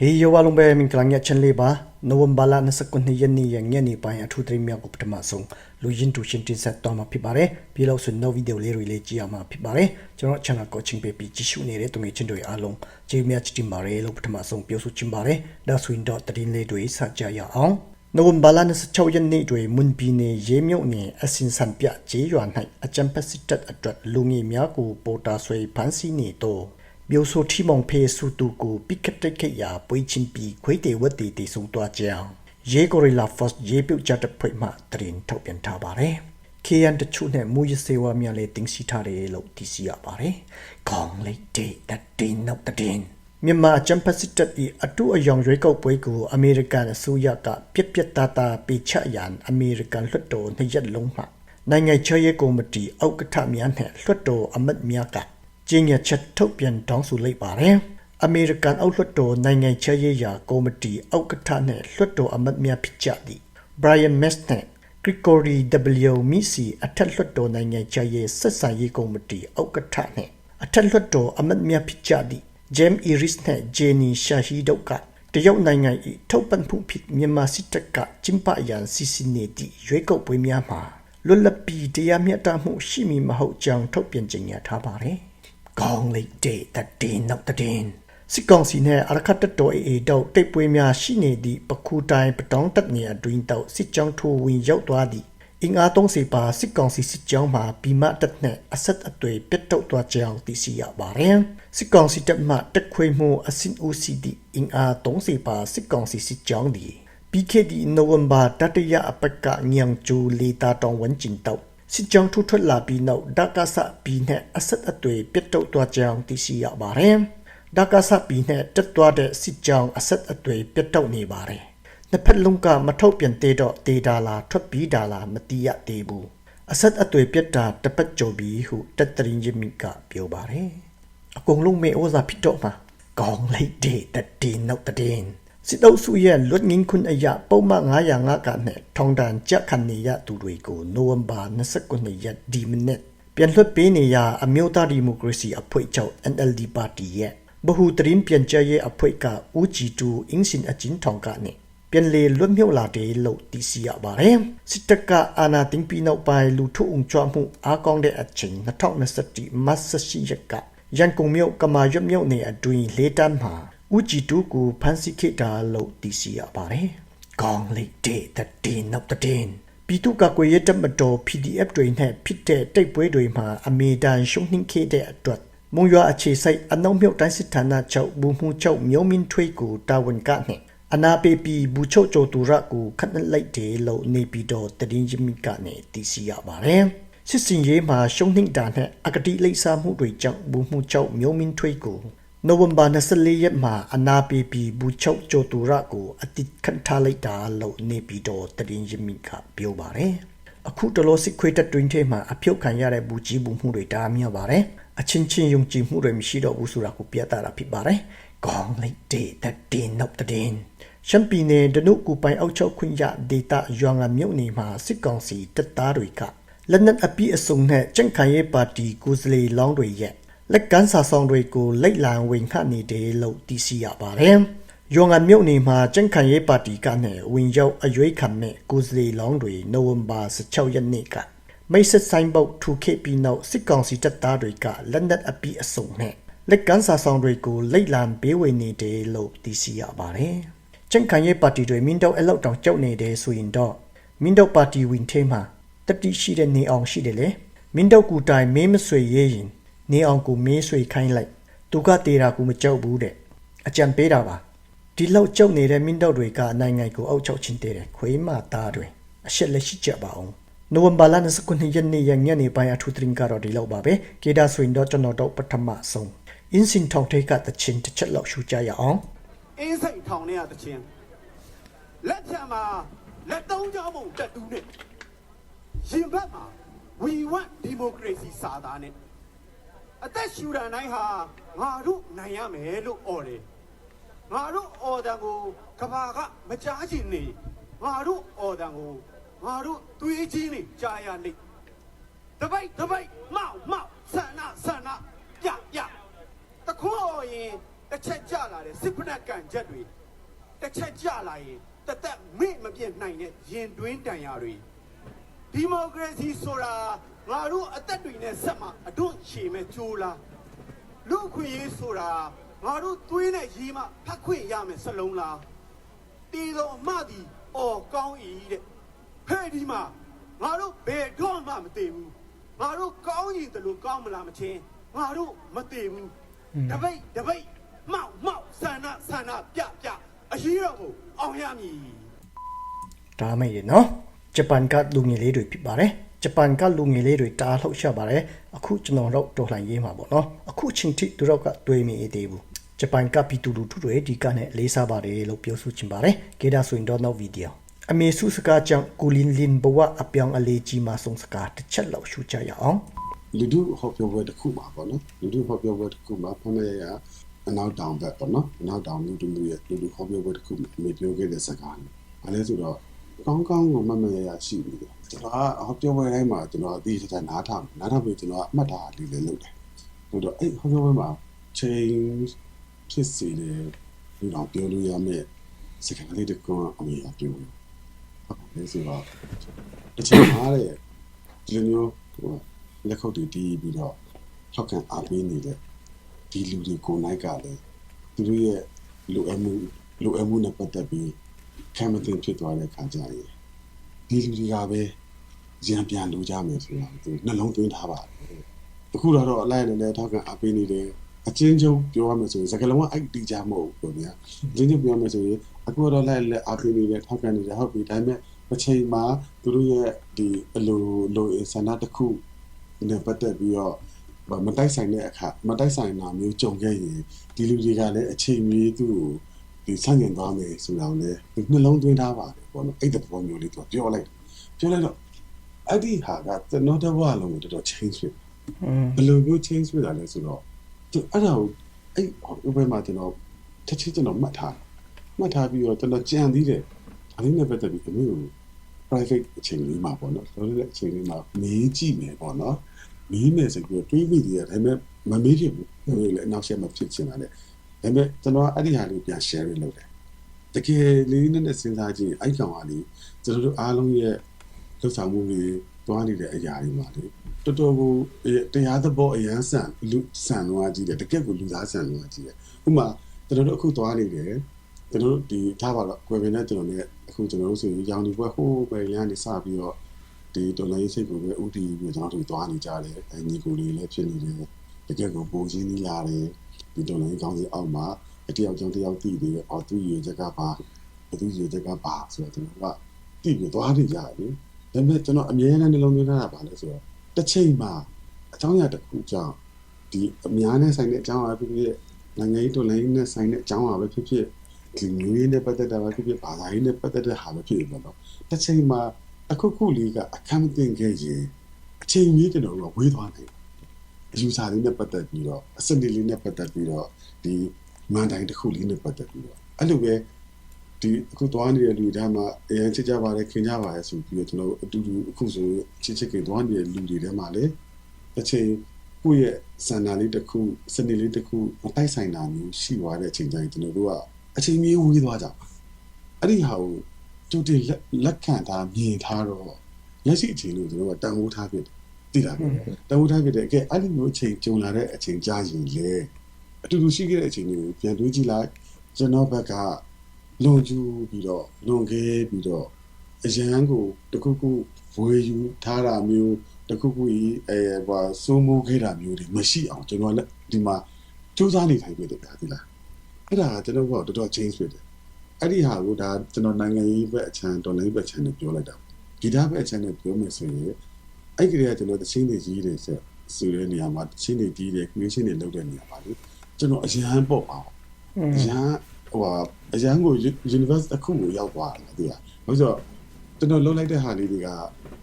ဟေးယောဝလုံးပဲမင်္ဂလာညချန်လေးပါနိုဝင်ဘာလ29ရက်နေ့ရက်ညနေပိုင်းအထူးသတင်းများကိုပထမဆုံးလူရင်းတူရှင်းတင်ဆက်တော့မှာဖြစ်ပါတယ်ပြီးလို့ဆိုနောက်ဗီဒီယိုလေးတွေလေးကြည့်ရမှာဖြစ်ပါတယ်ကျွန်တော် channel ကိုချင်းပေးပြီးကြည့်ရှုနေတဲ့သူငယ်ချင်းတွေအားလုံးကျေးဇူးများချစ်တင်ပါတယ်လို့ပထမဆုံးပြောဆိုချင်ပါတယ်ဒါဆိုရင်တော့သတင်းလေးတွေစကြရအောင်နိုဝင်ဘာလ26ရက်နေ့တွင်မွန်ပြည်နယ်ရေမြုပ်နယ်အစင်စံပြကျေးရွာ၌အကြံဖက်စစ်တပ်အတွက်လူငယ်များကိုပေါ်တာဆွေဖမ်းဆီးနေတော့ မျိုးဆိုထီမောင်ဖေးစုတူကိုပိကတ်တက်ခေယာပွေးချင်းပြီးခွေးတေဝတ်တေတေဆုံသွားကြောင်းရေဂိုရီလာဖော့ရေပြုတ်ကြတဲ့ဖွဲ့မှတရင်ထုတ်ပြန်ထားပါတယ်။ KN တချို့နဲ့မူရစေဝါများလည်းတင်စီထားတယ်လို့သိရှိရပါတယ်။ခေါင်းလေးတေတတင်နောက်တတင်မြန်မာချမ်ပစစ်တပ်၏အတူအယောင်ရွေးကောက်ပွဲကိုအမေရိကန်အစိုးရကပြက်ပြက်သားသားပေးချရန်အမေရိကန်လွှတ်တော်နှစ်ရက်လုံးမှနိုင်ငံချရေးကော်မတီအောက်ကထများနဲ့လွှတ်တော်အမတ်များက ကျင်းရချက်ထုတ်ပြန်တောင်းဆိုလိုက်ပါတယ်။အမေရိကန်အောက်လွှတ်တော်နိုင်ငံချရေးရာကော်မတီအောက်ကထနဲ့လွှတ်တော်အမတ်များဖြစ်ကြသည် Brian Mess နဲ့ Gregory W. Misi အထက်လွှတ်တော်နိုင်ငံချရေးဆက်ဆံရေးကော်မတီအောက်ကထနဲ့အထက်လွှတ်တော်အမတ်များဖြစ်ကြသည် James Iris နဲ့ Jenny Shahi တို့ကတရုတ်နိုင်ငံ၏ထုတ်ပတ်မှုဖြစ်မြန်မာစစ်တပ်ကကျင်းပရန်စီစဉ်နေသည့်ရွေးကောက်ပွဲများမှာလွတ်လပ်ပြီးတရားမျှတမှုရှိမည်မဟုတ်ကြောင်းထုတ်ပြန်ကြေညာထားပါတယ်။ ကောင်းလိုက်တဲ့တည်နောက်တည်စစ်ကောင်စီနဲ့အရခတ်တပ်တော်အေတော့တိတ်ပွဲများရှိနေသည့်ပခုတိုင်းပတောင်းတက်နေအတွင်းတော့စစ်ကြောင်းထိုးဝင်ရောက်သွားသည့်အင်အားသုံးစီပါစစ်ကောင်စီစစ်ကြောင်းမှာဘီမတက်နဲ့အဆက်အသွေးပြတ်တုတ်သွားကြောင်းသိရှိရပါတယ်။စစ်ကောင်စီတပ်မှတက်ခွေမှုအစင်ဦးစီသည့်အင်အားသုံးစီပါစစ်ကောင်စီစစ်ကြောင်းသည်ပြီးခဲ့သည့်နိုဝင်ဘာတတရအပတ်ကညံကျူလီတာတောင်ဝန်ကျင်တော့ စစ်ကြောင်းထူထွက်လာပြီးနောက်ဒကဆပီနဲ့အဆက်အသွေးပြတ်တုတ်သွားကြောင်းသိရှိရပါတယ်။ဒကဆပီနဲ့တက်သွားတဲ့စစ်ကြောင်းအဆက်အသွေးပြတ်တုတ်နေပါတယ်။နှစ်ဖက်လုံးကမထုတ်ပြန်သေးတော့ဒေတာလာထွက်ပြီးတာလာမတိရသေးဘူး။အဆက်အသွေးပြတ်တာတပတ်ကြိုပြီးဟုတက်တရင်ကြီးမိကပြောပါတယ်။အကုန်လုံးမေဩဇာဖြစ်တော့မှာကောင်းလိုက်တဲ့တည်နောက်တည် စစ်အုပ်စုရဲ့လွတ်ငင်းခွင့်အရာပုံမှန်905ကနဲ့ထောင်ဒဏ်ကြက်ခံနေရသူတွေကိုနိုဝင်ဘာ29ရက်ဒီမိနစ်ပြန်လွှတ်ပေးနေရအမျိုးသားဒီမိုကရေစီအဖွဲ့ချုပ် NLD ပါတီရဲ့ဘဟုတရင်ပြန်ကြရဲ့အဖွဲ့ကဦးကြည်တူအင်းစင်အချင်းထောင်ကနေပြန်လေလွတ်မြောက်လာတယ်လို့သိရှိရပါတယ်စစ်တပ်ကအာဏာသိမ်းပြီးနောက်ပိုင်းလူထုအုံကြွမှုအားကောင်းတဲ့အချိန်2021မတ်ရှိရက်ကရန်ကုန်မြို့ကမာရွတ်မြို့နယ်အတွင်းလေးတန်းမှာ ဦးကြည်တူကိုဖမ်းဆီးခဲ့တာလို့သိရှိရပါတယ်။ကောင်းလိုက်တဲ့တဲ့နောက်တဲ့ပြည်သူ့ကကွေရတမတော် PDF တွေနဲ့ဖြစ်တဲ့တိတ်ပွဲတွေမှာအမေတန်ရှုံးနှင်းခဲ့တဲ့အတွက်မုံရွာအခြေစိုက်အနှုံမြုပ်တိုင်းစစ်ဌာနချုပ်ဘူမှုချုပ်မျိုးမင်းထွေးကိုတာဝန်ကနဲ့အနာပေပီဘူချုပ်ကျော်သူရကိုခတ်လိုက်တယ်လို့နေပြီးတော့တရင်ကြီးမိကနေသိရှိရပါတယ်။စစ်စင်ရေးမှာရှုံးနှင်းတာနဲ့အကတိလိပ်စာမှုတွေကြောင့်ဘူမှုချုပ်မျိုးမင်းထွေးကို နိုဝင်ဘာ24ရက်မှာအနာပီပီဘူချုပ်ကျိုတူရကိုအတိခန့်ထားလိုက်တာလို့နေပြီးတော့တရင်ရမိကပြောပါတယ်အခုတလို့စစ်ခွေးတက်တွင်ထဲမှာအပြုတ်ခံရတဲ့ဘူကြီးဘူမှုတွေတားမြပါတယ်အချင်းချင်းယုံကြည်မှုတွေမရှိတော့ဘူးဆိုတာကိုပြသတာဖြစ်ပါတယ်ကောင်းလိုက်တဲ့တဲ့နောက်တဲ့ရှမ်ပီနယ်ဒနုကူပိုင်အောက်ချုပ်ခွင့်ရဒေတာရွာငါမြို့နယ်မှာစစ်ကောင်စီတပ်သားတွေကလက်နက်အပြည့်အစုံနဲ့ကြန့်ခိုင်ရေးပါတီကိုယ်စားလှယ်လောင်းတွေရဲ့ လက်ကမ်းစာဆောင်တွေကိုလိုက်လံဝင်ခတ်နေတယ်လို့သိရှိရပါတယ်။ယောင်ငါမြို့နယ်မှာကျန်းခံရေးပါတီကနေဝင်ရောက်အရွေးခံမဲ့ကိုစလီလောင်းတွေနိုဝင်ဘာ16ရက်နေ့ကမိတ်ဆက်ဆိုင်ပုတ်ထူခဲ့ပြီးနောက်စစ်ကောင်စီတပ်သားတွေကလက်နက်အပြည့်အစုံနဲ့လက်ကမ်းစာဆောင်တွေကိုလိုက်လံပေးဝေနေတယ်လို့သိရှိရပါတယ်။ကျန်းခံရေးပါတီတွေမင်းတို့အလောက်တောင်ကြောက်နေတယ်ဆိုရင်တော့မင်းတို့ပါတီဝင်ထဲမှာတတိရှိတဲ့နေအောင်ရှိတယ်လေ။မင်းတို့ကူတိုင်မင်းမဆွေရေးရင် နေအောင်ကိုမေးဆွေခိုင်းလိုက်သူကတေတာကိုမကြောက်ဘူးတဲ့အကြံပေးတာပါဒီလောက်ကြောက်နေတဲ့မင်းတို့တွေကနိုင်ငံကိုအောက်ချုပ်ချင်းတဲ့ခွေးမသားတွေအရှက်လက်ရှိကြပါအောင်နိုဝင်ဘာလ29ရက်နေ့ရညနေပိုင်းအထူးသတင်းကတော့ဒီလောက်ပါပဲကေဒါဆိုရင်တော့ကျွန်တော်တို့ပထမဆုံးအင်းစင်ထောင်ထိတ်ကတချင်းတစ်ချက်လောက်ရှူကြရအောင်အင်းစိတ်ထောင်ထဲကတခြင်းလက်ချံမှာလက်သုံးချောင်းမုံတက်တူးနဲ့ရင်ဘတ်မှာ we want democracy စာသားနဲ့ အသက်ရှူတာတိုင်းဟာငါတို့နိုင်ရမယ်လို့អော်တယ်ငါတို့အော်တန်ကိုကဘာကမကြားချင်နေငါတို့အော်တန်ကိုငါတို့သွေးချင်းနေကြားရလိမ့်တပိတ်တပိတ်မောက်မောက်ဆန္ဒဆန္ဒပြပြတခွန်းအော်ရင်တတစ်ချက်ကြလာတဲ့စစ်ဖက်ကန်ချက်တွေတစ်ချက်ကြလာရင်တသက်မေ့မပြတ်နိုင်တဲ့ရင်တွင်းတန်ရာတွေ ဒီမိုကရေစီဆိုတာငါတို့အသက်တွေနဲ့ဆက်မှအတွန့်ချေမဲ့ကြိုးလားလူအခွင့်ရေးဆိုတာငါတို့သွေးနဲ့ရေးမှဖတ်ခွင့်ရမယ်စလုံးလားတီတော်အမသည်အော်ကောင်း၏တဲ့ဖဲ့ဒီမှာငါတို့ဘယ်တော့မှမသိဘူးငါတို့ကောင်းရင်တလို့ကောင်းမလားမချင်းငါတို့မသိဘူးတပိတ်တပိတ်မောက်မောက်ဆန္ဒဆန္ဒပြပြအရေးတော်ကိုအောင်ရမည်ဒါမဲ့ရနော် ဂျပန်ကလူငယ်လေးတွေဖြစ်ပါတယ်ဂျပန်ကလူငယ်လေးတွေတားလှုပ်ရှားပါတယ်အခုကျွန်တော်တို့တော်လှန်ရေးမှာပေါ့နော်အခုချင်းထိသူတို့ကတွေးမိသေးဘူးဂျပန်ကပြည်သူလူထုတွေဒီကနဲ့လေးစားပါတယ်လို့ပြောဆိုချင်ပါတယ်ကေဒါဆိုရင်တော့နောက်ဗီဒီယိုအမေစုစကားကြောင့်ကူလင်လင်ဘဝအပြောင်းအလဲကြီးမှာဆုံးစကားတစ်ချက်လောက်ရှုကြရအောင်လူတို့ဟောပြောပွဲတစ်ခုမှာပေါ့နော်လူတို့ဟောပြောပွဲတစ်ခုမှာဖမရရအနောက်တောင်ဘက်ပေါ့နော်အနောက်တောင်လူတို့လူရဲ့လူတို့ဟောပြောပွဲတစ်ခုမှာအမေပြောခဲ့တဲ့စကားလေးအဲလဲဆိုတော့ ကောင်းကောင်းကိုမမရရရှိနေတယ်ကျွန်တော်ကဟောပြောပွဲတိုင်းမှာကျွန်တော်အသေးချာနားထောင်နားထောင်ပြီးကျွန်တော်ကအမှတ်ထားလေးလေးလုပ်တယ်ဆိုတော့အဲ့ဟောပြောပွဲမှာချိန်ဖြစ်စီတယ်လူတော်ပြောလို့ရမယ့်စကားလေးတစ်ခုအမေကပြောတယ်ဟုတ်လဲဆိုတော့တချင်အားတဲ့ဒီလိုမျိုးဟိုလက်ခုပ်တွေတီးပြီးတော့ထောက်ခံအားပေးနေတဲ့ဒီလူတွေကိုနိုင်ကလည်းသူတို့ရဲ့လူအမှုလူအမှုနဲ့ပတ်သက်ပြီး ခံမတင်ဖြစ်သွားတဲ့ခါကြရင်ဒီလူတွေကပဲရံပြန်လူကြမယ်ဆိုတာသူနှလုံးသွင်းထားပါတယ်အခုတော့အလိုက်နဲ့လည်းထောက်ခံအားပေးနေတယ်အချင်းချင်းပြောရမယ်ဆိုရင်စကလုံးကအဲ့တီကြမဟုတ်ဘူးဗျာအချင်းချင်းပြောရမယ်ဆိုရင်အခုတော့လိုက်လက်အားပေးနေတယ်ထောက်ခံနေတယ်ဟုတ်ပြီဒါပေမဲ့တစ်ချိန်မှာသူတို့ရဲ့ဒီအလိုလိုဆန္ဒတစ်ခုနဲ့ပတ်သက်ပြီးတော့မတိုက်ဆိုင်တဲ့အခါမတိုက်ဆိုင်တာမျိုးကြုံခဲ့ရင်ဒီလူတွေကလည်းအချိန်မီသူ့ကို ဒီဆန့်ကျင်သွားမယ်ဆိုတာကိုလည်းဒီနှလုံးသွင်းထားပါတယ်ပေါ့နော်အဲ့တဲ့ပုံမျိုးလေးသူပြောလိုက်ပြောလိုက်တော့အဲ့ဒီဟာကကျွန်တော်တစ်ဘဝလုံးကိုတော်တော် change ဖြစ်อืมဘယ်လိုမျိုး change ဖြစ်တာလဲဆိုတော့သူအဲ့ဒါကိုအဲ့ဥပမာကျွန်တော်တစ်ချက်ကျွန်တော်မှတ်ထားမှတ်ထားပြီးတော့ကျွန်တော်ကြံသေးတယ်ဒါလေးနဲ့ပတ်သက်ပြီးအမျိုး private အချိန်လေးမှာပေါ့နော်ဆိုတော့အချိန်လေးမှာမေးကြည့်မယ်ပေါ့နော်မေးမယ်ဆိုပြီးတော့တွေးမိသေးတယ်ဒါပေမဲ့မမေးဖြစ်ဘူးဟိုလေအနောက်ဆက်မဖြစ်ချင်တာလေ ဒါပေမဲ့ကျွန်တော်အဲ့ဒီဟာလေးပြန် share လုပ်တယ်တကယ်လေးနဲ့နဲ့စဉ်းစားကြည့်အဲ့ကောင်ကလေကျွန်တော်တို့အားလုံးရဲ့လှုပ်ဆောင်မှုတွေတွားနေတဲ့အရာတွေမှာလေတော်တော်ကိုတရားသဘောအရန်ဆန်လူဆန်တော့ကြည့်တယ်တကယ်ကိုလူသားဆန်တော့ကြည့်တယ်ဥပမာကျွန်တော်တို့အခုတွားနေတယ်ကျွန်တော်တို့ဒီထားပါတော့ကွယ်ပင်နဲ့ကျွန်တော်နဲ့အခုကျွန်တော်တို့ဆိုရင်ရောင်ဒီဘွဲဟိုးပဲရန်နေစပြီးတော့ဒီဒေါ်လာရေးစိတ်ကိုပဲဥတီပြီးကျွန်တော်တို့သွားနေကြတယ်အဲညီကိုလေးလည်းဖြစ်နေတယ်တကယ်ကိုပုံချင်းကြီးလာတယ် ဒီဒေါ်လာရေးကောင်းစီအောက်မှာအတယောက်ကျောင်းတယောက်တည်တယ်အော်သူ့ရေချက်ကပါသူ့ရေချက်ကပါဆိုတော့ကျွန်တော်ကတည်ပြီးသွားနေကြတယ်ဒါပေမဲ့ကျွန်တော်အမြဲတမ်းနှလုံးသွင်းထားတာပါလဲဆိုတော့တစ်ချိန်မှာအကြောင်းအရာတစ်ခုကြောင့်ဒီအများနဲ့ဆိုင်တဲ့အကြောင်းအရာဖြစ်ဖြစ်နိုင်ငံရေးဒေါ်လာရေးနဲ့ဆိုင်တဲ့အကြောင်းအရာပဲဖြစ်ဖြစ်ဒီမျိုးရင်းနဲ့ပတ်သက်တာပဲဖြစ်ဖြစ်ဘာသာရေးနဲ့ပတ်သက်တဲ့ဟာပဲဖြစ်ဖြစ်ပေါ့နော်တစ်ချိန်မှာအခုခုလေးကအခမ်းတင်ခဲ့ရင်အချိန်ကြီးကျွန်တော်တို့ကဝေးသွားနိုင်တယ် အယူဆလေးနဲ့ပတ်သက်ပြီးတော့အစနစ်လေးနဲ့ပတ်သက်ပြီးတော့ဒီမန်တိုင်းတစ်ခုလေးနဲ့ပတ်သက်ပြီးတော့အဲ့လိုပဲဒီအခုသွားနေတဲ့လူတွေမှာအရင်ချစ်ကြပါတယ်ခင်ကြပါတယ်ဆိုပြီးတော့ကျွန်တော်တို့အတူတူအခုဆိုချစ်ချစ်ခင်သွားနေတဲ့လူတွေထဲမှာလေတစ်ချိန်ကိုယ့်ရဲ့စန္ဒာလေးတစ်ခုစနစ်လေးတစ်ခုမတိုက်ဆိုင်တာမျိုးရှိသွားတဲ့အချိန်တိုင်းကျွန်တော်တို့ကအချိန်မီဝေးသွားကြပါအဲ့ဒီဟာကိုတူတင်လက်လက်ခံထားမြင်ထားတော့လက်ရှိအချိန်လို့ကျွန်တော်ကတန်ဖိုးထားဖြစ်တယ် သိလားတန်ဖိုးထားဖြစ်တယ်အကဲအဲ့ဒီမျိုးအချိန်ကြုံလာတဲ့အချိန်ကြာရင်လေအတူတူရှိခဲ့တဲ့အချိန်တွေကိုပြန်တွေးကြည့်လိုက်ကျွန်တော်ဘက်ကလွန်ကျူးပြီးတော့လွန်ခဲ့ပြီးတော့အရန်ကိုတခုခုဝေယူထားတာမျိုးတခုခုကြီးအဲဘာစိုးမိုးခဲ့တာမျိုးတွေမရှိအောင်ကျွန်တော်လက်ဒီမှာစူးစမ်းနေထိုင်ဖြစ်တယ်ဗျာဒီလားအဲ့ဒါကကျွန်တော်ကတော်တော် change ဖြစ်တယ်အဲ့ဒီဟာကိုဒါကျွန်တော်နိုင်ငံရေးဘက်အချမ်းတော်လိုင်းဘက်အချမ်းနဲ့ပြောလိုက်တာဂီတဘက်အချမ်းနဲ့ပြောမယ်ဆိုရင် အဲ့ဒီကကျွန်တော်တချင်းတွေကြီးတယ်ဆိုဆိုတဲ့နေရာမှာတချင်းတွေကြီးတယ် creation တွေလုပ်တဲ့နေရာပါလေကျွန်တော်အရန်ပေါ့အောင်အရန်ဟိုအရန်ကို universe တစ်ခုကိုရောက်သွားတယ်ဒီဟာဘာလို့ဆိုတော့ကျွန်တော်လုပ်လိုက်တဲ့ဟာလေးတွေက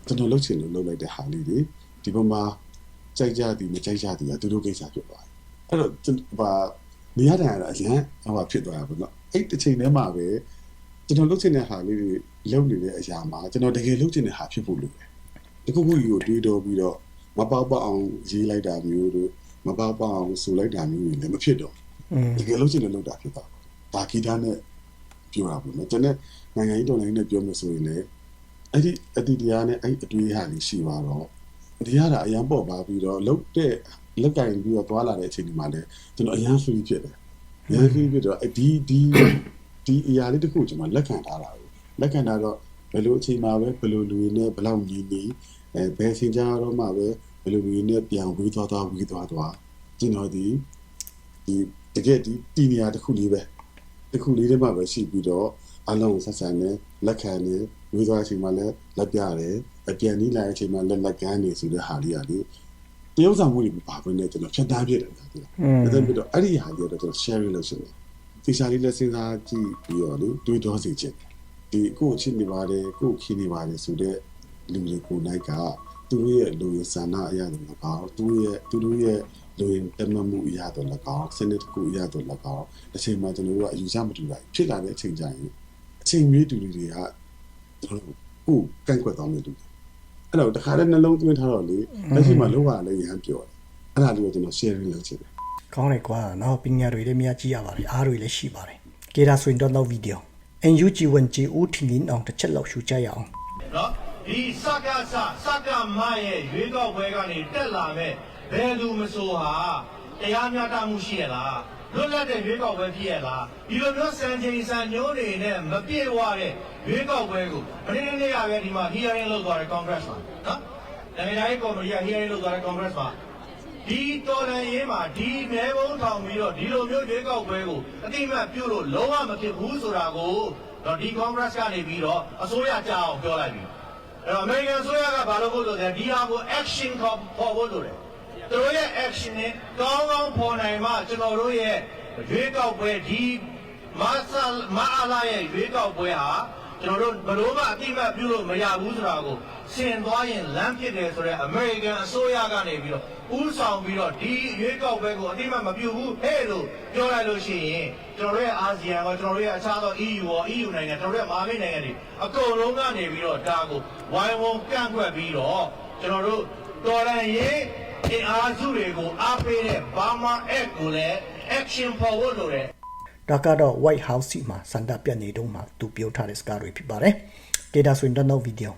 ကျွန်တော်လုပ်ချင်လို့လုပ်လိုက်တဲ့ဟာလေးတွေဒီပေါ်မှာကြိုက်ကြသည်မကြိုက်ကြသည်ကသူတို့ကိစ္စဖြစ်သွားတယ်အဲ့တော့ဘာနေရတဲ့အရန်ဟိုဖြစ်သွားတာပေါ့နော်အဲ့တစ်ချိန်တည်းမှာပဲကျွန်တော်လုပ်ချင်တဲ့ဟာလေးတွေလုပ်နေတဲ့အရာမှာကျွန်တော်တကယ်လုပ်ချင်တဲ့ဟာဖြစ်ဖို့လိုတယ် တခုခုကြီးကိုတွေးတော့ပြီးတော့မပေါက်ပေါက်အောင်ရေးလိုက်တာမျိုးတို့မပေါက်ပေါက်အောင်ဆိုလိုက်တာမျိုးတွေလည်းမဖြစ်တော့อืมတကယ်လို့ရှိရင်လည်းလောက်တာဖြစ်တာဒါဂီတာနဲ့ပြောတာပေါ့နော်ကျွန်တော်နိုင်ငံရေးတော်လိုင်းနဲ့ပြောမယ်ဆိုရင်လည်းအဲ့ဒီအတိတရားနဲ့အဲ့ဒီအတွေ့အဟာတွေရှိပါတော့တရားတာအရန်ပေါ့ပါပြီးတော့လုတ်တဲ့လက်ကင်ပြီးတော့သွားလာတဲ့အချိန်ဒီမှာလည်းကျွန်တော်အရန် free ဖြစ်တယ်အရန် free ဖြစ်တော့အဲ့ဒီဒီဒီအရာလေးတစ်ခုကျွန်တော်လက်ခံထားတာကိုလက်ခံထားတော့ဘယ်လိုအချိန်မှာပဲဘယ်လိုလူတွေနဲ့ဘယ်လောက်ညီညီ အဲဘယ်စင်ကြတော့မှပဲဘယ်လိုလူတွေနဲ့ပြန်ဝေးသွားသွားဝေးသွားသွားကျွန်တော်ဒီဒီတကယ်ဒီတီနေရာတစ်ခုလေးပဲတစ်ခုလေးတည်းမှပဲရှိပြီးတော့အလုံးကိုဆက်ဆံနေလက်ခံနေဝေးသွားအချိန်မှလည်းလက်ပြတယ်အပြန်နီးလာတဲ့အချိန်မှလက်လက်ကမ်းနေဆိုတဲ့ဟာလေးကလေတရုပ်ဆောင်မှုတွေမပါဘဲနဲ့ကျွန်တော်ဖြတ်တန်းပြတယ်ကွာဒီอืมအဲ့ဒါပြီးတော့အဲ့ဒီဟာကြီးတော့ကျွန်တော် share လုပ်ရှင်တယ်ဒီစာလေးလည်းစဉ်းစားကြည့်ပြီးတော့လေတွေးတောစီခြင်းဒီကိုယ့်အချင်းနေပါတယ်ကိုယ့်ခင်းနေပါတယ်ဆိုတဲ့ လူတွေကိုနိုင်ကသူတို့ရဲ့လူရဆန္ဒအရာတွေလည်းပေါ့သူတို့ရဲ့သူတို့ရဲ့လူရင်တမမှုအရာတွေလည်းပေါ့စနစ်တစ်ခုအရာတွေလည်းပေါ့တစ်ချိန်မှာကျွန်တော်တို့ကအယူဆမတူတာဖြစ်လာတဲ့အချိန်ကျရင်အချိန်မျိုးတူလူတွေကကျွန်တော်တို့ကိုယ်ကန့်ကွက်သွားမယ်တူတယ်အဲ့တော့တခါတည်းနှလုံးသွင်းထားတော့လေလက်ရှိမှာလောကလည်းရဟန်းပြောတယ်အဲ့ဒါလေးကိုကျွန်တော် share လုပ်ချင်တယ်ကောင်းတယ်ကွာနော်ပညာတွေလည်းများကြည့်ရပါတယ်အားတွေလည်းရှိပါတယ်ကေဒါဆိုရင်တော့နောက်ဗီဒီယို NUG ဝန်ကြီးဦးထင်လင်းအောင်တစ်ချက်လောက်ရှုကြရအောင်နော် ဒီစကစစကမရဲ့ရွေးကောက်ပွဲကနေတက်လာမဲ့ဘယ်သူမဆိုဟာတရားမျှတမှုရှိရလားလွတ်လပ်တဲ့ရွေးကောက်ပွဲဖြစ်ရလားဒီလိုမျိုးစံချိန်စံညိုးတွေနဲ့မပြည့်ဝတဲ့ရွေးကောက်ပွဲကိုမနေ့နေ့ကပဲဒီမှာ hearing လုပ်သွားတယ် congress မှာနော်နိုင်ငံရေးကော်မတီက hearing လုပ်သွားတယ် congress မှာဒီတော်လှန်ရေးမှာဒီမဲဘုံထောင်ပြီးတော့ဒီလိုမျိုးရွေးကောက်ပွဲကိုအတိအမှတ်ပြုလို့လုံးဝမဖြစ်ဘူးဆိုတာကိုတော့ဒီ congress ကနေပြီးတော့အစိုးရကြအောင်ပြောလိုက်ပြီ အဲ့တော့ American အစိုးရကဘာလို့ဖို့လို့လဲဒီဟာကို action ခေါ်ပေါ်ဖို့လို့လဲသူတို့ရဲ့ action နဲ့ကောင်းကောင်းပေါ်နိုင်မှကျွန်တော်တို့ရဲ့ရွေးကောက်ပွဲဒီမဆာမအားလာရဲ့ရွေးကောက်ပွဲဟာကျွန်တော်တို့ဘယ်လို့မှအတိအမှတ်ပြုလို့မရဘူးဆိုတာကို ဆင်သွားရင်လမ်းဖြစ်တယ်ဆိုတော့ American အစိုးရကနေပြီးတော့ဥဆောင်ပြီးတော့ဒီရွေးကောက်ပွဲကိုအတိအမှတ်မပြုဘူးဟဲ့လို့ပြောလိုက်လို့ရှိရင်ကျွန်တော်တို့ရဲ့အာဆီယံရောကျွန်တော်တို့ရဲ့အခြားသော EU ရော EU နိုင်ငံကျွန်တော်တို့ရဲ့မဟာမိတ်နိုင်ငံတွေအကုန်လုံးကနေပြီးတော့ဒါကိုဝိုင်းဝန်းကန့်ကွက်ပြီးတော့ကျွန်တော်တို့တော်ရန်ရေးအင်အားစုတွေကိုအားပေးတဲ့ Burma Act ကိုလည်း action forward လုပ်တယ်ဒါကတော့ White House စီမှာစန္ဒပြနေတုန်းမှာသူပြောထားတဲ့စကားတွေဖြစ်ပါတယ်ကေဒါဆိုရင်တော့နောက်ဗီဒီယို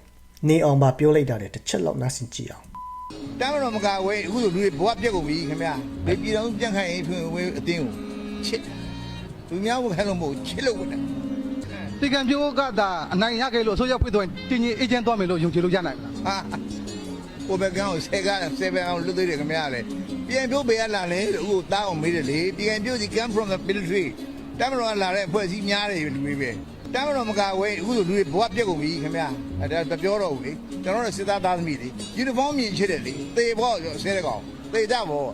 နေအောင်ပါပြောလိုက်တာတဲ့တစ်ချက်လောက်နားဆင်ကြည့်အောင်တမ်းမတော်မကဝဲအခုလိုလူတွေဘဝပြက်ကုန်ပြီခင်ဗျာဒီပြည်တော်ပြန်ခိုင်ရင်ဖွင့်ဝဲအတင်းကိုချစ်သူများဘုခိုင်းလို့မဟုတ်ချစ်လို့ဝင်တယ်ဒီကံပြိုးကသာအနိုင်ရခဲ့လို့အစိုးရဖွဲ့သွားရင်တင်းကြီးအေဂျင့်သွားမယ်လို့ယုံကြည်လို့ရနိုင်မလားဟာကိုဘကောင်ဆယ်ကဆယ်ပန်အောင်လွတ်သေးတယ်ခင်ဗျာလေပြန်ပြိုးပေးရလာလေအခုတားအောင်မေးတယ်လေပြန်ပြိုးစီ come from the military တမ်းမတော်ကလာတဲ့အဖွဲ့အစည်းများတယ်လူတွေပဲ တမ်းမတော်မကဝဲအခုလိုလူတွေဘဝပြက်ကုန်ပြီခင်ဗျာအဲဒါမပြောတော့ဘူးလေကျွန်တော်တို့စစ်သားသားသမီးလေယူနီဖောင်းမြင်ချစ်တယ်လေသေဖို့ဆဲတဲ့ကောင်သေကြဖို့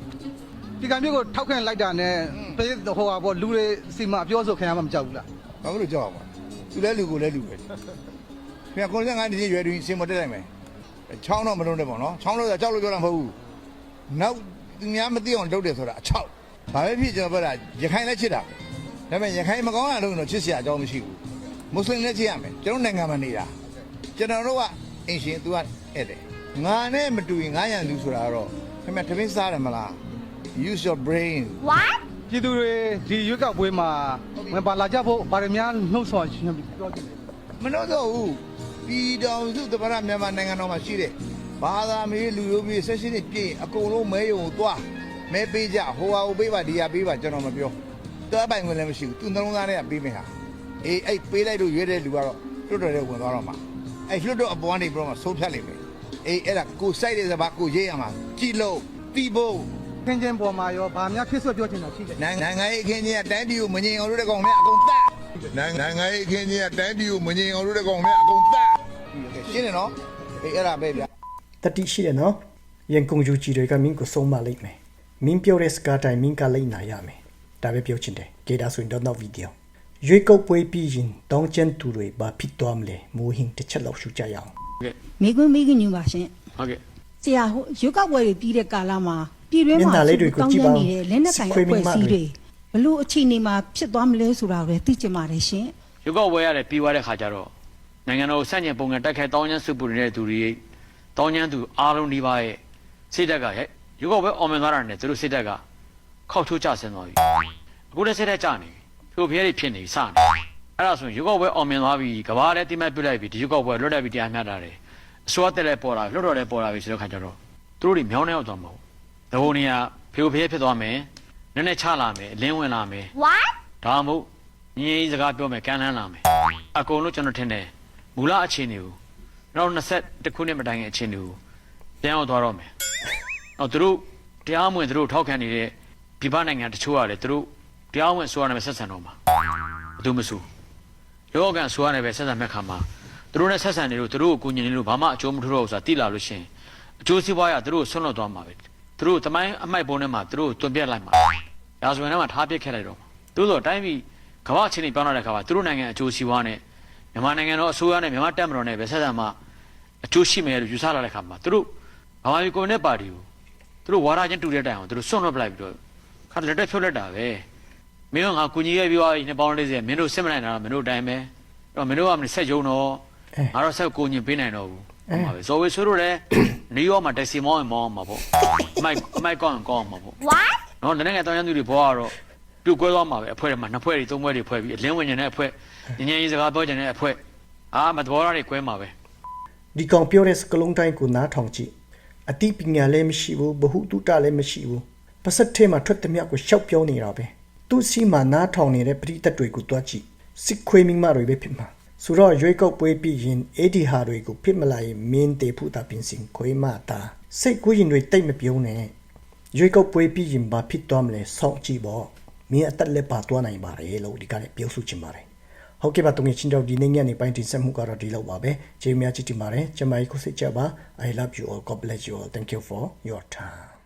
ဒီကံပြိုးကိုထောက်ခံလိုက်တာနဲ့ပေးဟိုဟာပေါ့လူတွေစီမပြောဆိုခံရမှမကြောက်ဘူးလားဘာလို့ကြောက်ပါသူလဲလူကိုလဲလူပဲခင်ဗျာ95နှစ်ရွယ်တွင်စင်မတက်နိုင်မယ်ချောင်းတော့မလုံးနဲ့ပေါ့နော်ချောင်းလို့ကြောက်လို့ပြောတာမဟုတ်ဘူးနောက်သူများမသိအောင်လုပ်တယ်ဆိုတာအချောက်ဘာပဲဖြစ်ကျွန်တော်ပြောတာရခိုင်လည်းချစ်တာဒါပေမဲ့ရခိုင်မကောင်းတာလို့တော့ချစ်စရာအကြောင်းမရှိဘူး မွတ်စလင်လည်းချစ်ရမယ်ကျွန်တော်နိုင်ငံမှာနေတာကျွန်တော်တို့ကအင်ရှင်သူကဧည့်တယ်ငါနဲ့မတူရင်ငါရန်သူဆိုတာကတော့ခင်ဗျာတပင်းစားတယ်မလား use your brain ပြည်သူတွေဒီရွေးကောက်ပွဲမှာဝင်ပါလာကြဖို့ဗာရမများနှုတ်ဆော်ရှင်ပြောချင်တယ်မနှုတ်တော့ဘူးပြည်တော်စုတပရမြန်မာနိုင်ငံတော်မှာရှိတဲ့ဘာသာမေးလူမျိုးပြည်ဆက်ရှင်နေပြည်ရင်အကုန်လုံးမဲယုံကိုသွားမဲပေးကြဟိုဟာကိုပေးပါဒီဟာပေးပါကျွန်တော်မပြောတောပိုင်ဝင်လည်းမရှိဘူးသူနှလုံးသားထဲကပေးမယ်ဟာ အေးအဲ့ပေးလိုက်လို့ရွေးတဲ့လူကတော့တွတ်တော်တဲ့ဝင်သွားတော့မှာအဲ့လွတ်တော့အပေါ်ကနေပြီးတော့မှဆုံးဖြတ်လိမ့်မယ်အေးအဲ့ဒါကိုစိုက်တဲ့စပါးကိုရေးရမှာကြည်လို့တီးဖို့ခင်းချင်းပေါ်မှာရောဗာများဖြစ်ဆွပြောချင်တာရှိတယ်နိုင်ငံရေးအခင်းကြီးကတိုင်းပြည်ကိုမငြိမ်အောင်လုပ်တဲ့ကောင်များအကုန်တတ်နိုင်ငံရေးအခင်းကြီးကတိုင်းပြည်ကိုမငြိမ်အောင်လုပ်တဲ့ကောင်များအကုန်တတ်ရှင်းတယ်နော်အေးအဲ့ဒါပဲဗျာတတိရှိတယ်နော်ရင်ကုန်ယူကြီးတွေကမင်းကိုဆုံးမလိုက်မယ်မင်းပြောတဲ့စကားတိုင်းမင်းကလိုက်နာရမယ်ဒါပဲပြောချင်တယ်ကေဒါဆိုရင်တော့နောက်ဗီဒီယို ရွေးကောက်ပွဲပြီးရင်တောင်းကျန်သူတွေဘာဖြစ်သွားမလဲမိုးဟင်းတစ်ချက်လောက်ရှုကြရအောင်မိကွန်းမိခင်ညူပါရှင်ဟုတ်ကဲ့ဆရာဟိုရွက်ကောက်ပွဲတွေပြီးတဲ့ကာလမှာပြည်တွင်းမှာမျက်နှာလေးတွေကိုကြည့်ပါဦးနေတဲ့လက်နက်ကင်စစ်ခွေးမိအဖွဲ့န်းမအစည်းတွေတွေဘလို့အခြေအနေမှာဖြစ်သွားမလဲဆိုတာကိုလည်းသိချင်ပါတယ်ရှင်ရုပ်ောက်ဝဲရတယ်ပြီးသွားတဲ့ခါကျတော့နိုင်ငံတော်ဆန့်ကျင်ပုံကတက်ခိုက်တောင်းကျမ်းစုပူနေတဲ့သူတွေတောင်းကျမ်းသူအားလုံးဒီပါရဲ့စိတ်တက်ကရဲ့ရုပ်ောက်ဝဲအောင်မြင်သွားတာနဲ့သူတို့စိတ်တက်ကခောက်ထိုးကြဆင်းသွားပြီအခုလည်းဆက်တဲ့ကြာနေပြီ ဖြိုဖျဲတွေဖြစ်နေပြီစနေအဲ့ဒါဆိုရင်ရုပ်ောက်ပွဲအောင်မြင်သွားပြီကဘာလည်းတိမတ်ပြလိုက်ပြီဒီရုပ်ောက်ပွဲလွတ်တက်ပြီတရားမျှတာတယ်အစိုးရတက်လည်းပေါ်လာပြီလွတ်တော်လည်းပေါ်လာပြီဆိုတဲ့ခါကျတော့သူတို့တွေမြောင်းနေရောက်သွားမှာပေါ့တဘုံနေကဖြိုဖျဲဖြစ်သွားမယ်နည်းနည်းချလာမယ်လင်းဝင်လာမယ် What? ဒါမှမဟုတ်ညီကြီးစကားပြောမယ်ကမ်းလှမ်းလာမယ်အကုန်လုံးကျွန်တော်ထင်တယ်မူလအခြေအနေကိုနောက်20ခုနှစ်မတိုင်ခင်အခြေအနေကိုပြန်အောင်သွားတော့မယ်နောက်သူတို့တရားမဝင်သူတို့ထောက်ခံနေတဲ့ပြည်ပနိုင်ငံတချို့ကလည်းသူတို့ တရားဝင်ဆိုရနေပဲဆက်ဆံတော့မှာဘာလို့မဆိုလောကန်ဆိုရနေပဲဆက်ဆံမဲ့ခါမှာသူတို့နဲ့ဆက်ဆံနေလို့သူတို့ကိုကူညီနေလို့ဘာမှအကျိုးမထူတော့ဘူးဆိုတာသိလာလို့ရှရင်အကျိုးစီးပွားရသူတို့ဆွန့်လွတ်သွားမှာပဲသူတို့တမိုင်းအမိုက်ပုံထဲမှာသူတို့တွန်ပြက်လိုက်မှာရာဇဝင်ထဲမှာထားပစ်ခဲ့လိုက်တော့မှာသို့တော့တိုင်းပြည်ကမ္ဘာချင်းနေပြောင်းလာတဲ့ခါမှာသူတို့နိုင်ငံအကျိုးစီးပွားနဲ့မြန်မာနိုင်ငံတော်အစိုးရနဲ့မြန်မာတပ်မတော်နဲ့ပဲဆက်ဆံမှာအကျိုးရှိမယ်လို့ယူဆလာတဲ့ခါမှာသူတို့ဗမာပြည်ကွန်မြူနစ်ပါတီကိုသူတို့ဝါဒချင်းတူတဲ့တိုင်အောင်သူတို့ဆွန့်လွတ်ပလိုက်ပြီးတော့ခါလက်တက်ဖြုတ်လက်တာပဲ မင်းတို့ငါကူညီရပြီးသွားပြီနှစ်ပေါင်း40မင်းတို့စစ်မနိုင်တာတော့မင်းတို့အတိုင်းပဲအဲ့တော့မင်းတို့ကမဆက်ယုံတော့အဲငါတော့ဆက်ကိုညင်ပေးနိုင်တော့ဘူးဟုတ်ပါပဲဇော်ဝေဆိုးတို့လည်းနေရောမှာတက်စီမောင်းရင်မောင်းမှာပေါ့အမိုက်အမိုက်ကောင်းရင်ကောင်းမှာပေါ့ What? နော်လည်းငယ်တောင်းရန်သူတွေဘောကတော့ပြုတ်ကွဲသွားမှာပဲအဖွဲ့တွေမှာနှစ်ဖွဲ့တွေသုံးဖွဲ့တွေဖွဲ့ပြီးအလင်းဝင်နေတဲ့အဖွဲ့ညဉ့်ညဉ့်ရေးစကားပြောကြတဲ့အဖွဲ့အာမတော်ရတွေကွဲမှာပဲဒီကောင်ပြောတဲ့စကလုံးတိုင်းကိုနားထောင်ကြည့်အတိပညာလည်းမရှိဘူးဘ ഹു တုတလည်းမရှိဘူးပစက်ထဲမှာထွက်တဲ့မြတ်ကိုရှောက်ပြောနေတာပဲ သူစီမှာနားထောင်နေတဲ့ပရိသတ်တွေကိုတွားကြည့်စစ်ခွေးမိမတွေပဲဖြစ်မှာဆိုတော့ရွေးကောက်ပွဲပြီးရင်အဲ့ဒီဟာတွေကိုဖြစ်မလာရင်မင်းတေဖူတာပင်စင်ခွေးမတာစိတ်ကူးရင်တွေတိတ်မပြုံးနဲ့ရွေးကောက်ပွဲပြီးရင်ဘာဖြစ်သွားမလဲစောင့်ကြည့်ပေါ့မင်းအသက်လက်ပါသွားနိုင်ပါတယ်လို့ဒီကနေ့ပြောဆိုချင်ပါတယ်ဟုတ်ကဲ့ပါတုံးချင်းတော့ဒီနေ့ညနေပိုင်းတင်ဆက်မှုကတော့ဒီလောက်ပါပဲကျေးဇူးများချစ်တင်ပါတယ်ကျမကြီးကိုစိတ်ကြပါ I love you all God bless you all thank you for your time